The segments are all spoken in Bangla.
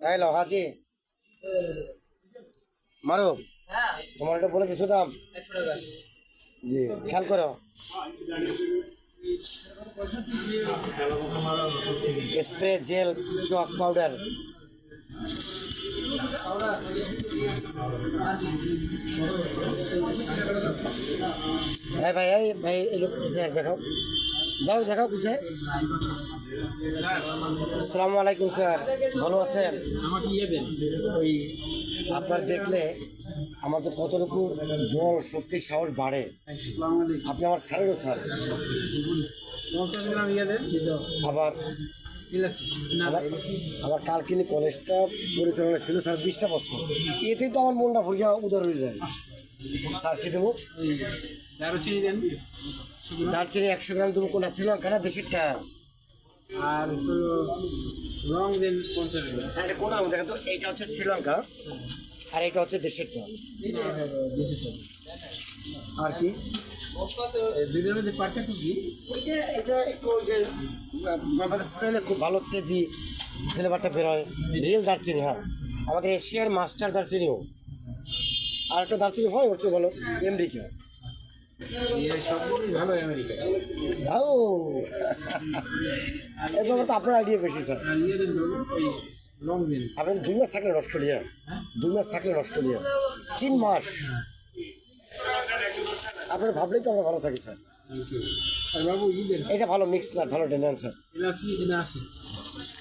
এই লো, হাজি। মারো, তোমার এটা বলে কিছু দাম। জি, খেয়াল করো। Spray gel, chalk powder. হ্যাঁ ভাই ভাই, এই লোক দেখাও যাও, দেখাও কিসে আসসালামু আলাইকুম, স্যার। ভালো আছেন? ওই, আপনার দেখলে আমাদের কতটুকু বল, শক্তি, সাহস বাড়ে। আপনি আমার স্যারেরও স্যার। আবার আমার কালকিনি কলেজটা পরিচালনা ছিল, স্যার, বিশটা বছর। এতেই তো আমার মনটা ভরিয়া উদার হয়ে যায়। স্যার, কি দেবো? দারুচিনি একশো গ্রাম দেবো কোনটা শ্রীলঙ্কা না দেশেরটা আর রং দেন পঞ্চাশ গ্রাম। স্যার এটা কোনটা দেখেন তো এইটা হচ্ছে শ্রীলঙ্কা। আর এটা হচ্ছে দেশের দেশেরটা আর কি? দুধের মধ্যে পার্থক্য কি? এটা এটা একটু যে ব্যাপারটা ফুটাইলে খুব ভালো তেজি ফ্লেভারটা বেরোয় রিয়েল দারচিনি হ্যাঁ। আমাদের এশিয়ার মাস্টার দারচিনিও। আর একটা দারচিনি হয় ওর চেয়ে ভালো সবগুলোই ভালো এই ব্যাপারে আপনার আইডিয়া বেশি স্যার ইয়ে আপনি দুই মাস থাকলেন অস্ট্রেলিয়া। হ্যাঁ? দুই মাস থাকলেন অস্ট্রেলিয়া। তিন মাস। আপনার ভাবলেই তো আমরা ভালো থাকি স্যার এটা ভালো মিক্স নাট ভালো স্যার ইলাচি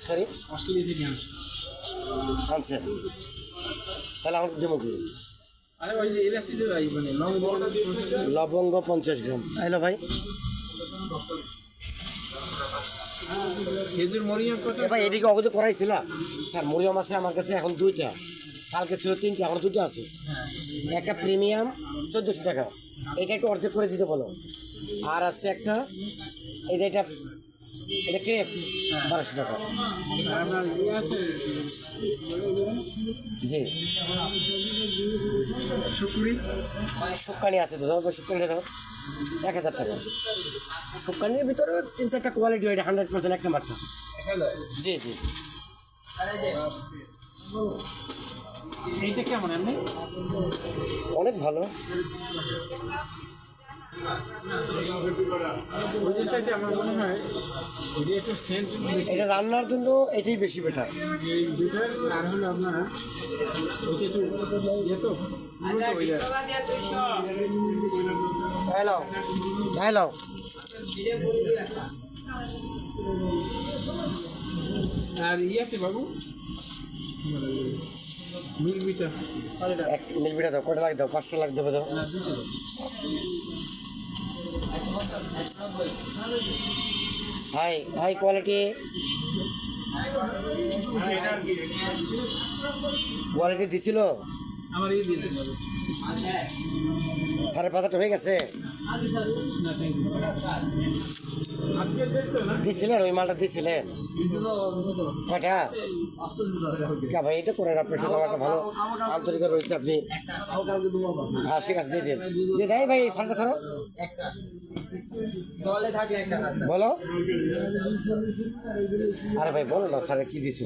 সরি অস্ট্রেলিয়া থেকে আনছেন তাহলে আমার ডেমো করুন মানে লবঙ্গ পঞ্চাশ গ্রাম। হ্যালো ভাই। মরিয়াম ভাই এদিকে অবধি করাইছিল স্যার মরিয়ম আছে আমার কাছে এখন দুইটা। কালকে ছিল তিনটা এখন দুটো আছে। একটা প্রিমিয়াম চোদ্দোশো টাকা। এটা একটু অর্ধেক করে দিতে বলো। আর আছে একটা এই এটা এটা ক্রেপ বারোশো টাকা। জি। শুক্কানি আছে তো দাও শুক্কানি দাও এক হাজার টাকা। শুক্কানির ভিতরে তিন চারটা কোয়ালিটি হয় হান্ড্রেড পার্সেন্ট এক নাম্বারটা জি জি। এইটা কেমন এমনি? অনেক ভালো। আমার মনে হয় এটা রান্নার জন্য এটাই বেশি বেটার এই হ্যালো হ্যালো আর ইয়ে আছে বাবু এক মিলবিটা দাও, কটা লাখ দাও পাঁচটা দাও দাও। হাই হাই কোয়ালিটি কোয়ালিটি দিছিল আমার। সাড়ে পাঁচটা হয়ে গেছে। দিছিলেন, ওই মালটা দিছিলেন? কয়টা? কে ভাই, এটা করেন আপনার সাথে, আমার ভালো আন্তরিক রয়েছে আপনি। হ্যাঁ ঠিক আছে, দিয়ে দিন। দিয়ে দেয় ভাই সাড়ে ছাড়ো বলো। আরে ভাই, বলো না স্যার কি দিছো?